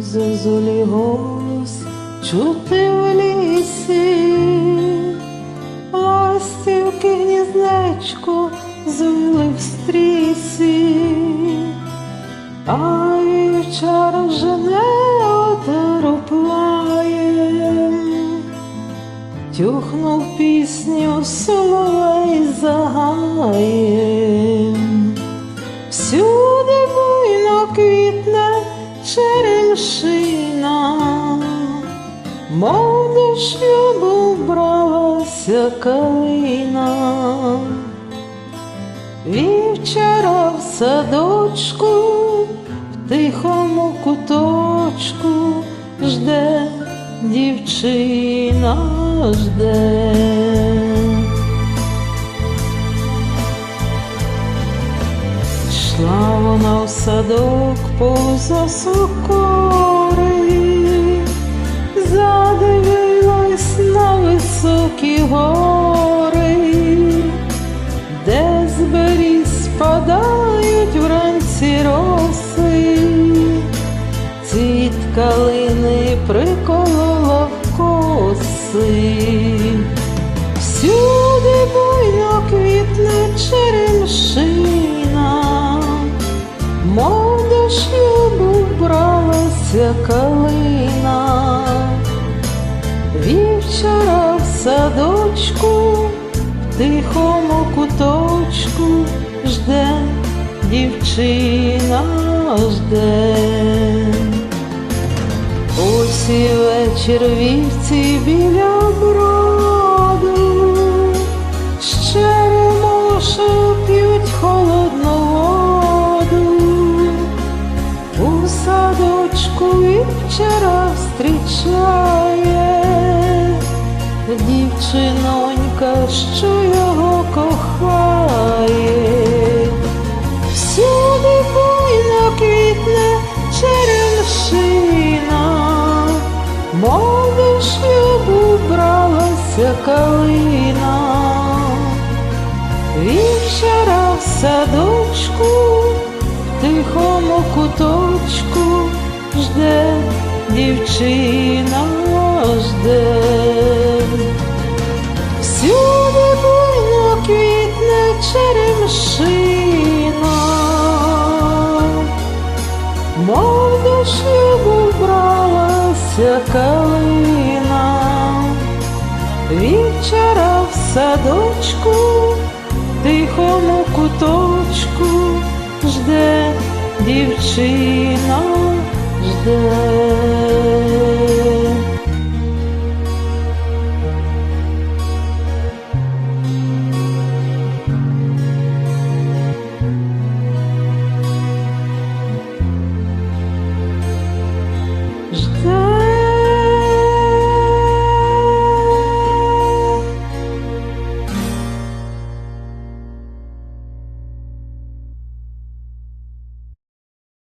зозулі голос чути в лісі, ластівки гніздечко звили в стрісі, а вівчар жене оторопляє, тюхнув пісню соловей загає. Всюди черемшина, мов до шлюбу бралася калина. Вівчара в садочку, в тихому куточку жде дівчина жде. Йшла вона в садок поза сокори, задивилась на високі гори, де з беріз спадають вранці роси, цвіт калини приколола в коси. Бралася калина, вівчара в садочку, в тихому куточку жде дівчина жде. Ось і вечір вівці біля броду, вівчара зустрічає дівчинонька, що його кохає. Всюди буйно квітне черемшина, мов до шлюбу бралася калина, вівчара в садочку, тихому куточку жде дівчина жде. Всюди буйно квітне черемшина, мов до шлюбу бралася калина, вівчара в садочку, тихому куточку жде дівчина жде. Je te